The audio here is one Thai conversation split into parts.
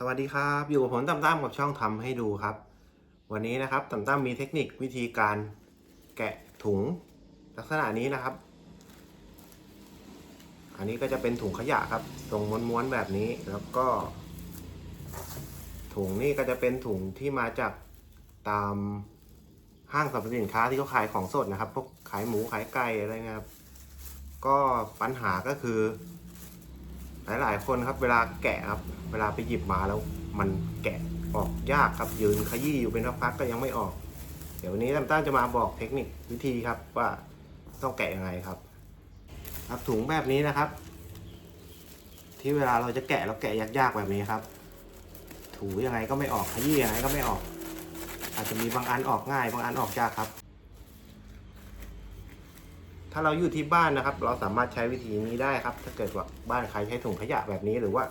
สวัสดีครับ อยู่กับผมตั้มตั้มกับช่องทำให้ดูครับ วันนี้นะครับตั้มตั้มมีเทคนิควิธีการแกะถุงลักษณะนี้นะครับ อันนี้ก็จะเป็นถุงขยะครับทรงม้วนๆแบบนี้แล้วก็ ถุงนี่ก็จะเป็นถุงที่มาจากตามห้างสรรพสินค้าที่เขาขายของสดนะครับพวกขายหมูขายไก่อะไรเงี้ยครับ ก็ปัญหาก็คือ หลาย ๆ คนครับเวลาแกะครับ เวลาไปหยิบมาแล้วมันแกะออกยากครับยืนขยี้อยู่เป็นพักๆก็ยังไม่ออก เดี๋ยววันนี้ตั้มตั้มจะมาบอกเทคนิควิธีครับว่าต้องแกะยังไงครับ ครับถุงแบบนี้นะครับ ที่เวลาเราจะแกะแล้วแกะยากๆแบบนี้ครับ ถูยังไงก็ไม่ออกขยี้ยังไงก็ไม่ออก อาจจะมีบางอันออกง่าย บางอันออกยากครับ ถ้าเราอยู่ที่บ้านนะครับ เราสามารถใช้วิธีนี้ได้ครับ ถ้าเกิดว่าบ้านใครใช้ถุงขยะแบบนี้หรือว่า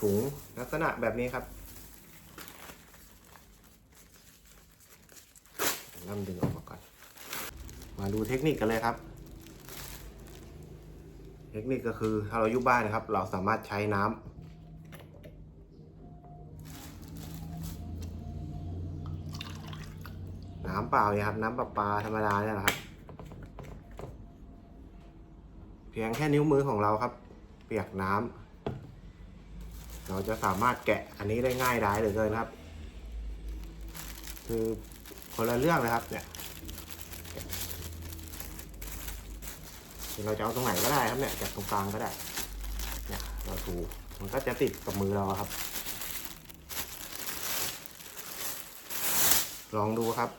ถุงลักษณะแบบนี้ครับนำดึงออกมาก่อน มาดูเทคนิคกันเลยครับ เทคนิคก็คือถ้าเราอยู่บ้านนะครับ เราสามารถใช้น้ำน้ำเปล่าเนี่ยครับ น้ำประปาธรรมดาเนี่ยนะครับ เพียงแค่นิ้วมือของเราครับ เปียกน้ำเราจะสามารถแกะอันนี้ได้ง่ายได้เหลือเกินครับ คือคนละเรื่องเลยครับ เนี่ยเราจะเอาตรงไหนก็ได้ครับเนี่ยแกตรงกลางก็ได้ เนี่ย เราถูมันก็จะติดกับมือเราครับ ลองดูครับ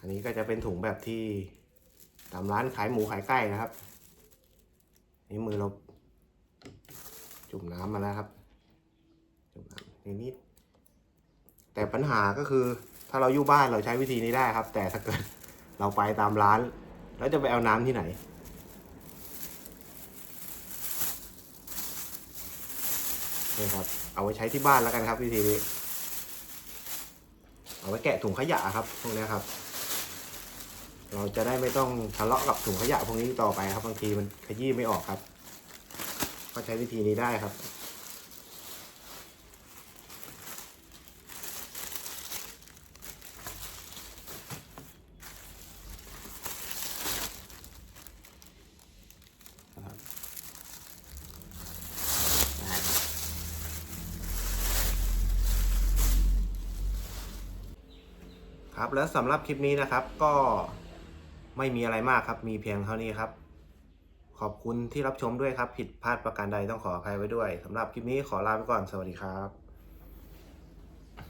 อันนี้ก็จะเป็นถุงแบบที่ ตามร้านขายหมูขายไก่นะครับ นี่มือเราจุ่มน้ำมาแล้วครับ จุ่มน้ำนิดๆแต่ปัญหาก็คือถ้าเราอยู่บ้านเราใช้วิธีนี้ได้ครับ แต่ถ้าเกิดเราไปตามร้าน แล้วจะไปเอาน้ำที่ไหนนี่ครับ เอาไว้ใช้ที่บ้านแล้วกันครับวิธีนี้ เอาไว้แกะถุงขยะครับพวกนี้ครับ เราจะได้ไม่ต้องทะเลาะกับถุงขยะพวกนี้ต่อไปครับ บางทีมันขยี้ไม่ออกครับ ก็ใช้วิธีนี้ได้ครับ ครับแล้วสำหรับคลิปนี้นะครับก็ ไม่มีอะไรมากครับ มีเพียงเท่านี้ครับ ขอบคุณที่รับชมด้วยครับ ผิดพลาดประการใดต้องขออภัยไว้ด้วยสำหรับคลิปนี้ขอลาไปก่อน สวัสดีครับ